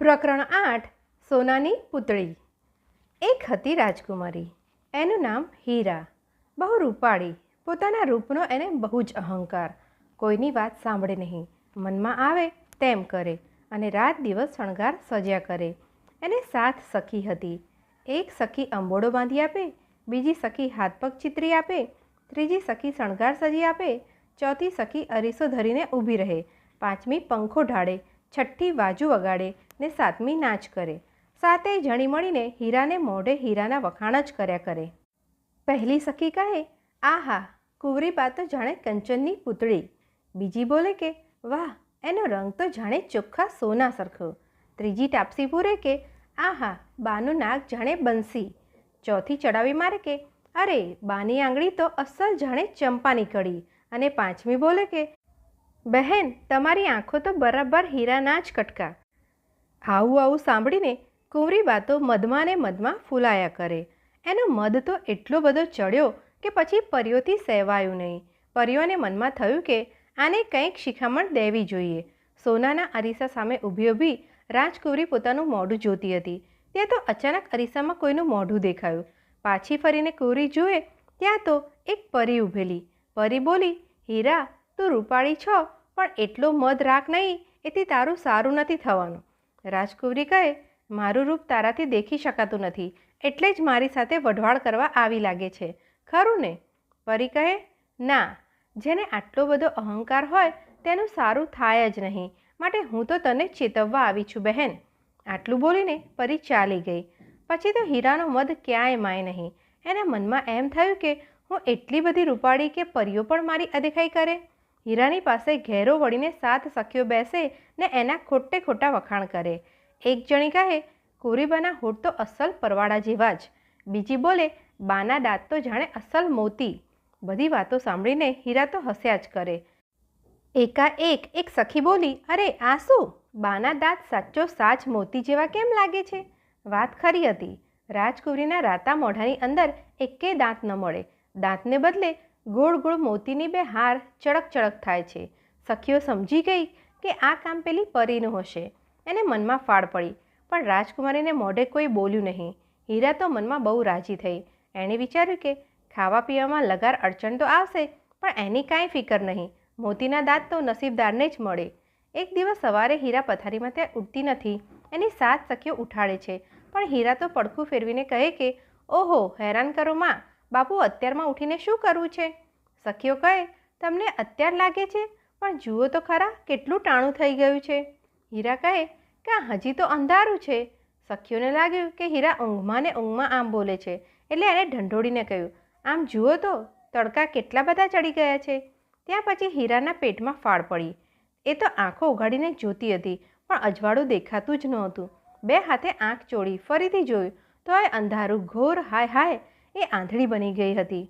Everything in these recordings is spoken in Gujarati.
પ્રકરણ આઠ, સોનાની પૂતળી. એક હતી રાજકુમારી. એનું નામ હીરા. બહુ રૂપાળી. પોતાના રૂપનો એને બહુ જ અહંકાર. કોઈની વાત સાંભળે નહીં. મનમાં આવે તેમ કરે અને રાત દિવસ શણગાર સજ્યા કરે. એને સાત સખી હતી. એક સખી અંબોડો બાંધી આપે, બીજી સખી હાથ પગ ચિતરી આપે, ત્રીજી સખી શણગાર સજી આપે, ચોથી સખી અરીસો ધરીને ઊભી રહે, પાંચમી પંખો ઢાળે છઠ્ઠી બાજુ વગાડે ને સાતમી નાચ કરે. સાતેય જણી મળીને હીરાને મોઢે હીરાના વખાણ જ કર્યા કરે. પહેલી સખી કહે, આહા, કુંવરી બા તો જાણે કંચનની પૂતળી. બીજી બોલે કે, વાહ, એનો રંગ તો જાણે ચોખ્ખા સોના સરખો. ત્રીજી ટાપસી પૂરે કે, આહા, બાનું નાક જાણે બંસી. ચોથી ચડાવી મારે કે, અરે, બાની આંગળી તો અસલ જાણે ચંપાની કડી અને પાંચમી બોલે કે બહેન, તમારી આંખો તો બરાબર હીરાના જ કટકા. આવું આવું સાંભળીને કુંવરી બાતો મધમાને મધમાં ફૂલાયા કરે. એનો મધ તો એટલો બધો ચડ્યો કે પછી પરીઓથી સહેવાયું નહીં. પરીઓને મનમાં થયું કે આને કંઈક શિખામણ દેવી જોઈએ. સોનાના અરીસા સામે ઊભી ઊભી રાજકુંવરી પોતાનું મોઢું જોતી હતી. ત્યાં તો અચાનક અરીસામાં કોઈનું મોઢું દેખાયું. પાછી ફરીને કુંવરી જુએ ત્યાં તો એક પરી ઊભેલી. પરી બોલી, હીરા તું રૂપાળી છો, પણ એટલો મધ રાખ નહીં, એથી તારું સારું નથી થવાનું. રાજકુંવરી કહે, મારું રૂપ તારાથી દેખી શકાતું નથી, એટલે જ મારી સાથે વઢવાળ કરવા આવી લાગે છે. ખરું ને? પરી કહે, ના, જેને આટલો બધો અહંકાર હોય, તેનું સારું થાય જ નહીં, માટે હું તો તને ચેતવવા આવી છું, બહેન. આટલું બોલીને પરી ચાલી ગઈ. પછી તો હીરાનો મધ ક્યાંય માય નહીં. એના મનમાં એમ થયું કે, હું એટલી બધી રૂપાળી કે પરીઓ પણ મારી અદેખાઈ કરે? હીરાની પાસે ઘેરો વળીને સાત સખીઓ બેસે ને એના ખોટે ખોટા વખાણ કરે. એક જણી કહે, કોરીબાના હોઠ તો અસલ પરવાળા જેવા જ. બીજી બોલે, બાના દાંત તો જાણે અસલ મોતી. બધી વાતો સાંભળીને હીરા તો હસ્યા જ કરે. એકાએક એક સખી બોલી, અરે, આ શું? બાના દાંત સાચો સાચ મોતી જેવા કેમ લાગે છે? વાત ખરી હતી. રાજકુંવરીના રાતા મોઢાની અંદર એકે દાંત ન મળે. દાંતને બદલે ગોળ ગોળ મોતીની બે હાર ચળક ચળક થાય છે. સખીઓ સમજી ગઈ કે આ કામ પેલી પરીનું હશે. એને મનમાં ફાળ પડી, પણ રાજકુમારીને મોઢે કોઈ બોલ્યું નહીં. હીરા તો મનમાં બહુ રાજી થઈ. એણે વિચાર્યું કે ખાવા પીવામાં લગાર અડચણ તો આવશે, પણ એની કાંઈ ફિકર નહીં. મોતીના દાંત તો નસીબદારને જ મળે. એક દિવસ સવારે હીરા પથારીમાં ત્યાં ઉઠતી નથી. એની સાત સખીઓ ઉઠાડે છે. પણ હીરા તો પડખું ફેરવીને કહે કે, ઓહો, હેરાન કરો માં. બાપુ અત્યારમાં ઉઠીને શું કરવું છે? સખીઓ કહે, તમને અત્યાર લાગે છે, પણ જુઓ તો ખરા કેટલું ટાણું થઈ ગયું છે. હીરા કહે, કે હજી તો અંધારું છે. સખીઓને લાગ્યું કે હીરા ઊંઘમાં ને ઊંઘમાં આમ બોલે છે, એટલે એણે ઢંઢોળીને કહ્યું, આમ જુઓ તો તડકા કેટલા બધા ચડી ગયા છે. ત્યાં પછી હીરાના પેટમાં ફાળ પડી. એ તો આંખો ઉઘાડીને જોતી હતી, પણ અજવાળું દેખાતું જ નહોતું. બે હાથે આંખ ચોળી, ફરીથી જોયું તો એ અંધારું ઘોર હાય હાય એ આંધળી બની ગઈ હતી.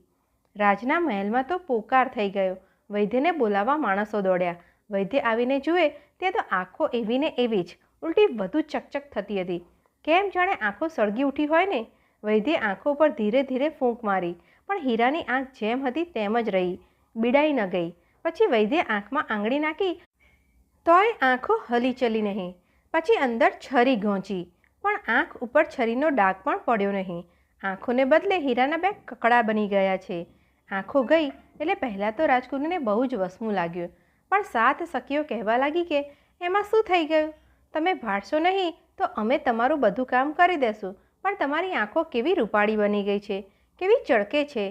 રાજના મહેલમાં તો પોકાર થઈ ગયો. વૈદ્યને બોલાવવા માણસો દોડ્યા. વૈદ્ય આવીને જુએ તે તો આંખો એવી ને એવી જ, ઉલટી વધુ ચકચક થતી હતી. કેમ જાણે આંખો સળગી ઉઠી હોય ને? વૈદ્ય આંખો પર ધીરે ધીરે ફૂંક મારી, પણ હીરાની આંખ જેમ હતી તેમ જ રહી. બીડાઈ ન ગઈ. પછી વૈદ્ય આંખમાં આંગળી નાખી, તોય આંખો હલી ચલી નહીં. પછી અંદર છરી ઘોંચી, પણ આંખ ઉપર છરીનો ડાઘ પણ પડ્યો નહીં. આંખોને બદલે હીરાના બે કકડા બની ગયા છે. આંખો ગઈ એટલે પહેલાં તો રાજકુરને બહુ જ વસમું લાગ્યું. પણ સાત સખીઓ કહેવા લાગી કે, એમાં શું થઈ ગયું? તમે ભાડશો નહીં તો અમે તમારું બધું કામ કરી દેશું. પણ તમારી આંખો કેવી રૂપાળી બની ગઈ છે? કેવી ચળકે છે?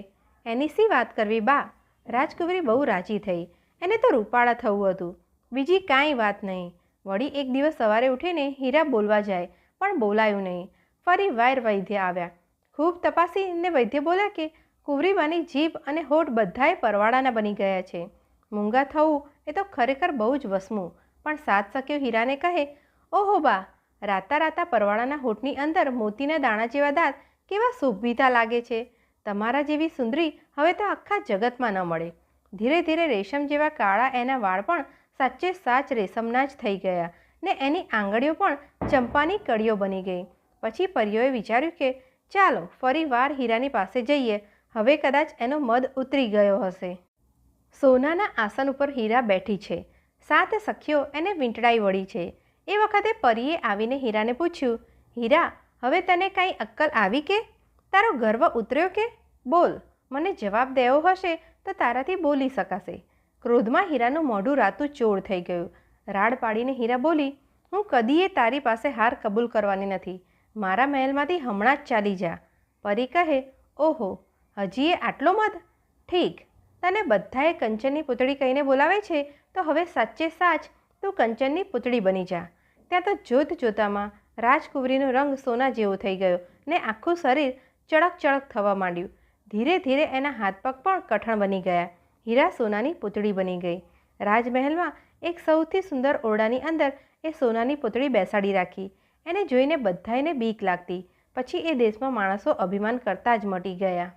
એની શી વાત કરવી, બા રાજકુંવરી બહુ રાજી થઈ. એને તો રૂપાળા થવું હતું. બીજી કાંઈ વાત નહીં. વળી એક દિવસ સવારે ઉઠીને હીરા બોલવા જાય, પણ બોલાયું નહીં. ફરી વાયર વૈદ્ય આવ્યા. ખૂબ તપાસીને વૈદ્ય બોલ્યા કે કુંવરીમાની જીભ અને હોઠ બધાએ પરવાળાના બની ગયા છે. મૂંગા થવું એ તો ખરેખર બહુ જ વસમું, પણ સાત સખ્યો હીરાને કહે, ઓહો બા, રાતા રાતા પરવાળાના હોઠની અંદર મોતીના દાણા જેવા દાંત કેવા શોભિતા લાગે છે. તમારા જેવી સુંદરી હવે તો આખા જગતમાં ન મળે. ધીરે ધીરે રેશમ જેવા કાળા એના વાળ પણ સાચે સાચ રેશમના જ થઈ ગયા ને એની આંગળીઓ પણ ચંપાની કડીઓ બની ગઈ. પછી પરીઓએ વિચાર્યું કે ચાલો, ફરી વાર હીરાની પાસે જઈએ. હવે કદાચ એનો મદ ઉતરી ગયો હશે. સોનાના આસન ઉપર હીરા બેઠી છે. સાત સખીઓ એને વીંટળાઈ વળી છે. એ વખતે પરીએ આવીને હીરાને પૂછ્યું, હીરા, હવે તને કાંઈ અક્કલ આવી કે? તારો ગર્વ ઉતર્યો કે? બોલ, મને જવાબ દેવો હશે તો તારાથી બોલી શકાશે. ક્રોધમાં હીરાનું મોઢું રાતું ચોર થઈ ગયું. રાડ પાડીને હીરા બોલી, હું કદીએ તારી પાસે હાર કબૂલ કરવાની નથી. મારા મહેલમાંથી હમણાં જ ચાલી જા. પરી કહે, ઓહો, હજી એ આટલો મત ઠીક. તને બધાએ કંચનની પૂતળી કહીને બોલાવે છે? તો હવે સાચે સાચ તું કંચનની પૂતળી બની જા. ત્યાં તો જોત જોતામાં રાજકુંવરીનો રંગ સોના જેવો થઈ ગયો ને આખું શરીર ચળક ચળક થવા માંડ્યું. ધીરે ધીરે એના હાથ પગ પણ કઠણ બની ગયા. હીરા સોનાની પૂતળી બની ગઈ. રાજમહેલમાં એક સૌથી સુંદર ઓરડાની અંદર એ સોનાની પૂતળી બેસાડી રાખી. એને જોઈને બધાને બીક લાગતી. પછી એ દેશમાં માણસો અભિમાન કરતા જ મટી ગયા.